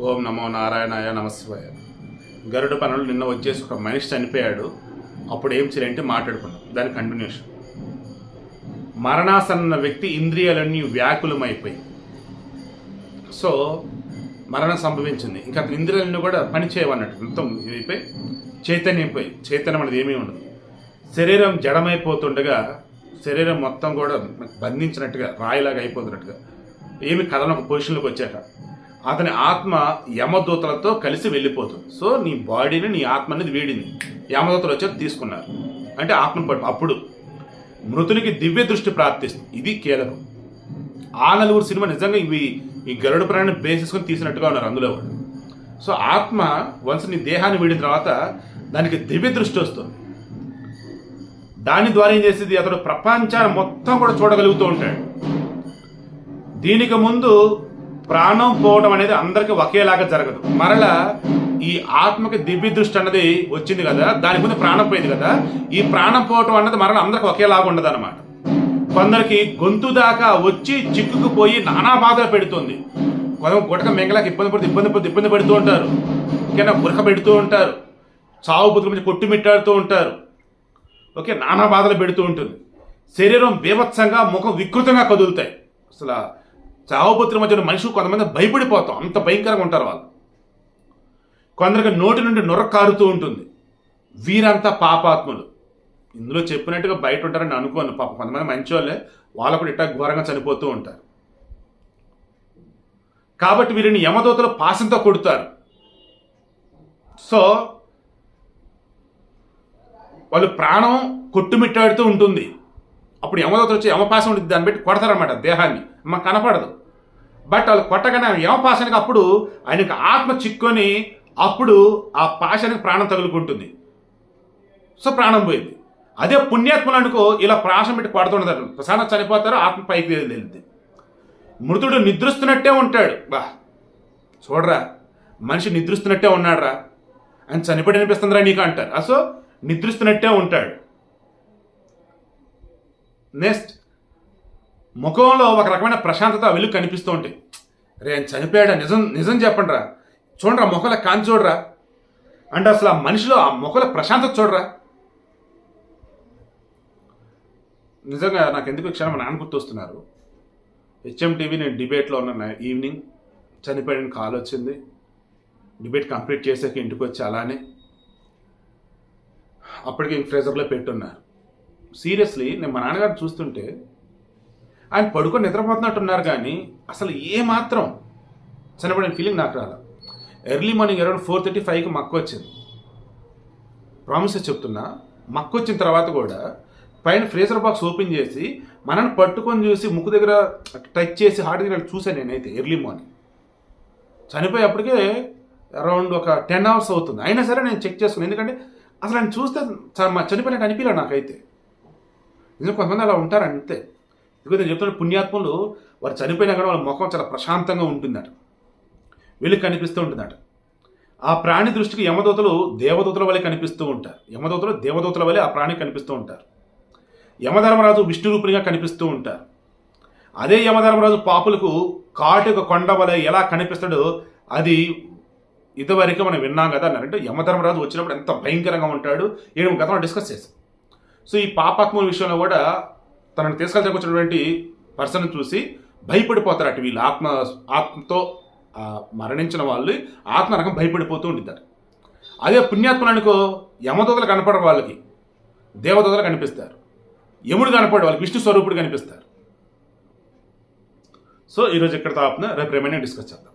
ఓం నమో నారాయణాయ నమశివాయ గరుడ పనులు నిన్న వచ్చేసి ఒక మనిషి చనిపోయాడు. అప్పుడు ఏం చేయాలంటే మాట్లాడుకున్నాం దాని కంటిన్యూషన్ మరణాసన్న వ్యక్తి ఇంద్రియాలన్నీ వ్యాకులమైపోయి. సో మరణం సంభవించింది. ఇంకా అతని ఇంద్రియాలన్నీ కూడా పని చేయవన్నట్టు మొత్తం ఇదైపోయి చైతన్యంపోయి. చైతన్యం అనేది ఏమీ ఉండదు. శరీరం జడమైపోతుండగా శరీరం మొత్తం కూడా బంధించినట్టుగా రాయిలాగా అయిపోతున్నట్టుగా ఏమి కథన ఒక పొజిషన్లోకి వచ్చాక అతని ఆత్మ యమదూతలతో కలిసి వెళ్ళిపోతుంది. సో నీ బాడీని నీ ఆత్మ అనేది వీడింది యమదూతలు వచ్చి తీసుకున్నారు. అంటే ఆత్మ అప్పుడు మృతునికి దివ్య దృష్టి ప్రాప్తిస్తుంది. ఇది కీలకం. ఆ నలుగురు సినిమా నిజంగా ఇవి ఈ గరుడ ప్రాణాన్ని బేసేసుకొని తీసినట్టుగా ఉన్నారు అందులో కూడా. సో ఆత్మ వన్స్ నీ దేహాన్ని వీడిన తర్వాత దానికి దివ్య దృష్టి వస్తుంది. దాని ద్వారా ఏం చేసేది? అతడు ప్రపంచాన్ని మొత్తం కూడా చూడగలుగుతూ ఉంటాడు. దీనికి ముందు ప్రాణం పోవడం అనేది అందరికీ ఒకేలాగా జరగదు. మరలా ఈ ఆత్మకి దివ్య దృష్టి అన్నది వచ్చింది కదా దాని ముందు ప్రాణం పోయింది కదా ఈ ప్రాణం పోవటం అన్నది మరలా అందరికి ఒకేలాగా ఉండదు అనమాట కొందరికి గొంతు దాకా వచ్చి చిక్కుకుపోయి నానా బాధలు పెడుతుంది. కొందరు గుటక మెంగలాకి ఇబ్బంది పడుతూ ఇబ్బంది పడుతూ ఇబ్బంది పెడుతూ ఉంటారు. ఇంకైనా బురక పెడుతూ ఉంటారు. చావు బుద్ధుల మీద కొట్టుమిట్టాడుతూ ఉంటారు. ఓకే? నానా బాధలు పెడుతూ ఉంటుంది. శరీరం బీభత్సంగా ముఖం వికృతంగా కదులుతాయి. అసలు చావుపుత్రుల మధ్య మనిషి మనుషులు కొంతమంది భయపడిపోతాం. అంత భయంకరంగా ఉంటారు వాళ్ళు. కొందరికి నోటి నుండి నొర కారుతూ ఉంటుంది. వీరంతా పాపాత్ములు. ఇందులో చెప్పినట్టుగా బయట ఉంటారని అనుకోను. పాప కొంతమంది మంచి వాళ్ళే వాళ్ళు కూడా ఇట్టా ఘోరంగా చనిపోతూ ఉంటారు. కాబట్టి వీరిని యమదూతలు పాసంతో కొడతారు. సో వాళ్ళు ప్రాణం కొట్టుమిట్టాడుతూ ఉంటుంది. అప్పుడు యమదూతలు వచ్చి యమపాసం ఉంటుంది దాన్ని పెట్టి కొడతారనమాట దేహాన్ని. మాకు కనపడదు. బట్ వాళ్ళు కొట్టగానే ఆ యమపాసానికి అప్పుడు ఆయనకు ఆత్మ చిక్కొని అప్పుడు ఆ పాశానికి ప్రాణం తగులుకుంటుంది. సో ప్రాణం పోయింది. అదే పుణ్యాత్మలు అనుకో ఇలా ప్రాణం పెట్టి కొడుతుండదు ప్రసాదం చనిపోతారు ఆత్మ పైకి తెలియదు మృతుడు నిద్రిస్తున్నట్టే ఉంటాడు. బా చూడరా మనిషి నిద్రిస్తున్నట్టే ఉన్నాడురా. ఆయన చనిపోయి అనిపిస్తుందిరా నీకు అంటారు. అసో నిద్రిస్తున్నట్టే ఉంటాడు. నెక్స్ట్ ముఖంలో ఒక రకమైన ప్రశాంతత వెలుగు కనిపిస్తూ ఉంటాయి రే ఆయన చనిపోయాడా? నిజం నిజం చెప్పండి రా చూడరా ముఖంలో కాంతి చూడరా. అంటే అసలు ఆ మనిషిలో ఆ ముఖంలో ప్రశాంతత చూడరా. నిజంగా నాకు ఎందుకు క్షణం మా నాన్న గుర్తొస్తున్నారు. హెచ్ఎం టీవీ నేను డిబేట్లో ఉన్న ఈవినింగ్ చనిపోయిన కాల్ వచ్చింది. డిబేట్ కంప్లీట్ చేసాక ఇంటికి వచ్చి అలానే అప్పటికి ఫ్రేజర్లో పెట్టున్నారు. సీరియస్లీ నేను మా నాన్నగారు చూస్తుంటే ఆయన పడుకొని నిద్రపోతున్నట్టున్నారు కానీ అసలు ఏ మాత్రం చనిపోయిన ఫీలింగ్ నాకు రాదు early morning around four thirty ఫైవ్కి మక్క వచ్చింది. ప్రామిస్ చెప్తున్నా మక్కు వచ్చిన తర్వాత కూడా పైన ఫ్రీజర్ బాక్స్ ఓపెన్ చేసి మనల్ని పట్టుకొని చూసి ముక్కు దగ్గర టచ్ చేసి హార్ట్ దగ్గర చూశాను నేనైతే ఎర్లీ మార్నింగ్ చనిపోయేప్పటికే అరౌండ్ ఒక టెన్ అవర్స్ అవుతుంది. అయినా సరే నేను చెక్ చేసుకున్నాను ఎందుకంటే అసలు ఆయన చూస్తే చనిపోయినట్టు అనిపించలేదు నాకైతే. నిజం కొంతమంది అలా ఉంటారు అంతే ఎందుకంటే నేను చెప్తున్న పుణ్యాత్ములు వారు చనిపోయినా కానీ వాళ్ళ ముఖం చాలా ప్రశాంతంగా ఉంటుందట. వీళ్ళకి కనిపిస్తూ ఉంటుందట ఆ ప్రాణి దృష్టికి యమదూతలు దేవదూతల వలె కనిపిస్తూ ఉంటారు. యమదూతలు దేవదూతల వలె ఆ ప్రాణి కనిపిస్తూ ఉంటారు. యమధర్మరాజు విష్ణు రూపునిగా కనిపిస్తూ ఉంటారు. అదే యమధర్మరాజు పాపులకు కాటుక కొండ వలె ఎలా కనిపిస్తాడో అది ఇదివరకు మనం విన్నాం కదా అన్నారు అంటే యమధర్మరాజు వచ్చినప్పుడు ఎంత భయంకరంగా ఉంటాడు. ఏడు గతంలో డిస్కస్ చేశాం. సో ఈ పాపాత్ముల విషయంలో కూడా తనను తీసుకెళ్ళకొచ్చినటువంటి పర్సన్ చూసి భయపడిపోతారు అటు వీళ్ళు. ఆత్మ ఆత్మతో మరణించిన వాళ్ళు ఆత్మ రకం భయపడిపోతూ ఉంటారు అదే పుణ్యాత్మలనుకో యమదూతలు కనపడరు వాళ్ళకి. దేవదూతలు కనిపిస్తారు. యముడు కనపడే వాళ్ళకి. విష్ణు స్వరూపుడు కనిపిస్తారు. సో ఈరోజు ఇక్కడ తాపున రేపు రేమైనా డిస్కస్ చేద్దాం.